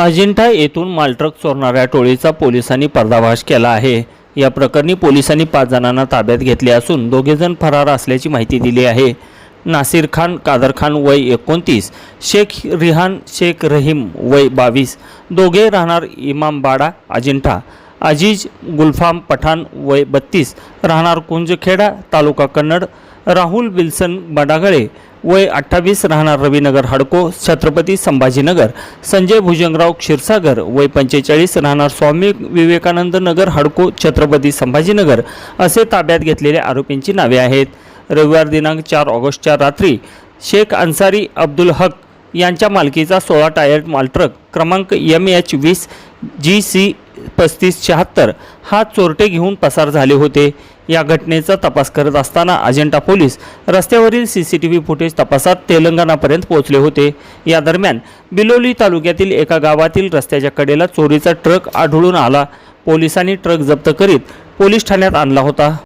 अजिंठा येथून मालट्रक चोरणाऱ्या टोळीचा पोलिसांनी पर्दाभाष केला आहे. या प्रकरणी पोलिसांनी पाच जणांना ताब्यात घेतले असून दोघेजण फरार असल्याची माहिती दिली आहे. नासिर खान कादर खान वय एकोणतीस शेख रिहान शेख रहीम वय बावीस. दोघे राहणार इमामबाडा अजिंठा. अजीज गुलफाम पठाण वय बत्तीस. राहणार कुंजखेडा तालुका कन्नड. राहुल विल्सन बडागळे वय अठ्ठावीस राहणार रवीनगर हडको छत्रपती संभाजीनगर संजय भुजंगराव क्षीरसागर वय पंचेचाळीस राहणार स्वामी विवेकानंद नगर हडको छत्रपती संभाजीनगर असे ताब्यात घेतलेल्या आरोपींची नावे आहेत. रविवार दिनांक चार ऑगस्टच्या रात्री शेख अन्सारी अब्दुल हक यांच्या मालकीचा सोळा टायर मालट्रक क्रमांक एम एच वीस जी सी पस्तीस शहात्तर हा चोरटे घेऊन पसार झाले होते. या घटनेचा तपास करत असताना अजंटा पोलीस रस्त्यावरील C C T V footage तपासात तेलंगणापर्यंत पोहोचले होते. या दरम्यान बिलोली तालुक्यातील एका गावातील रस्त्याच्या कडेला चोरीचा ट्रक आढळून आला. पोलिसांनी ट्रक जप्त करीत पोलीस ठाण्यात आणला होता.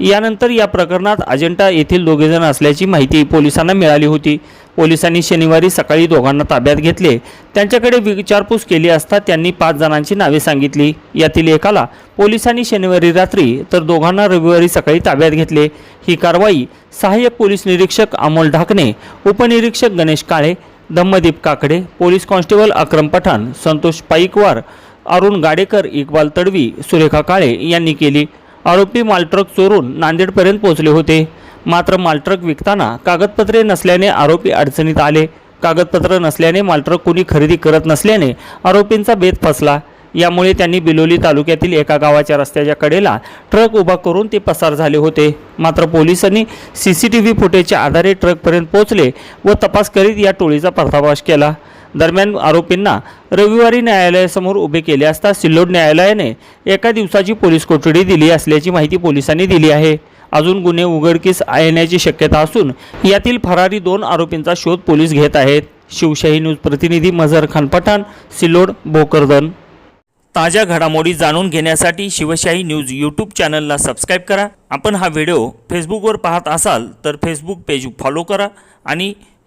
यानंतर या प्रकरणात अजेंठा येथील दोघेजण असल्याची माहिती पोलिसांना मिळाली होती. पोलिसांनी शनिवारी सकाळी दोघांना ताब्यात घेतले. त्यांच्याकडे विचारपूस केली असता त्यांनी पाच जणांची नावे सांगितली. यातील एकाला पोलिसांनी शनिवारी रात्री तर दोघांना रविवारी सकाळी ताब्यात घेतले. ही कारवाई सहाय्यक पोलीस निरीक्षक अमोल ढाकणे उपनिरीक्षक गणेश काळे धम्मदीप काकडे पोलीस कॉन्स्टेबल अक्रम पठाण संतोष पाईकवार अरुण गाडेकर इक्बाल तडवी सुरेखा काळे यांनी केली. आरोपी मालट्रक चोरून नांदेडपर्यंत पोहोचले होते. मात्र मालट्रक विकताना कागदपत्रे नसल्याने आरोपी अडचणीत आले. कागदपत्र नसल्याने मालट्रक कोणी खरेदी करत नसल्याने आरोपींचा बेत फसला. यामुळे त्यांनी बिलोली तालुक्यातील एका गावाच्या रस्त्याच्या कडेला ट्रक उभा करून ते पसार झाले होते. मात्र पोलिसांनी सी सी टी व्ही फुटेजच्या आधारे ट्रकपर्यंत पोहोचले व तपास करीत या टोळीचा पर्दाफाश केला. दरम्यान आरोपींना रविवारी न्यायालयासमोर उभे केले असता सिल्लोड न्यायालयाने एका दिवसाची पोलीस कोठडी दिली असल्याची माहिती पोलिसांनी दिली आहे. अजून गुन्हे उघडकीस येण्याची शक्यता असून यातील फरारी दोन आरोपींचा शोध पोलीस घेत आहेत. शिवशाही न्यूज प्रतिनिधी मझर खान पठाण सिल्लोड भोकरदन. ताज्या घडामोडी जाणून घेण्यासाठी शिवशाही न्यूज यूट्यूब चॅनलला सबस्क्राईब करा. आपण हा व्हिडिओ फेसबुकवर पाहत असाल तर फेसबुक पेज फॉलो करा आणि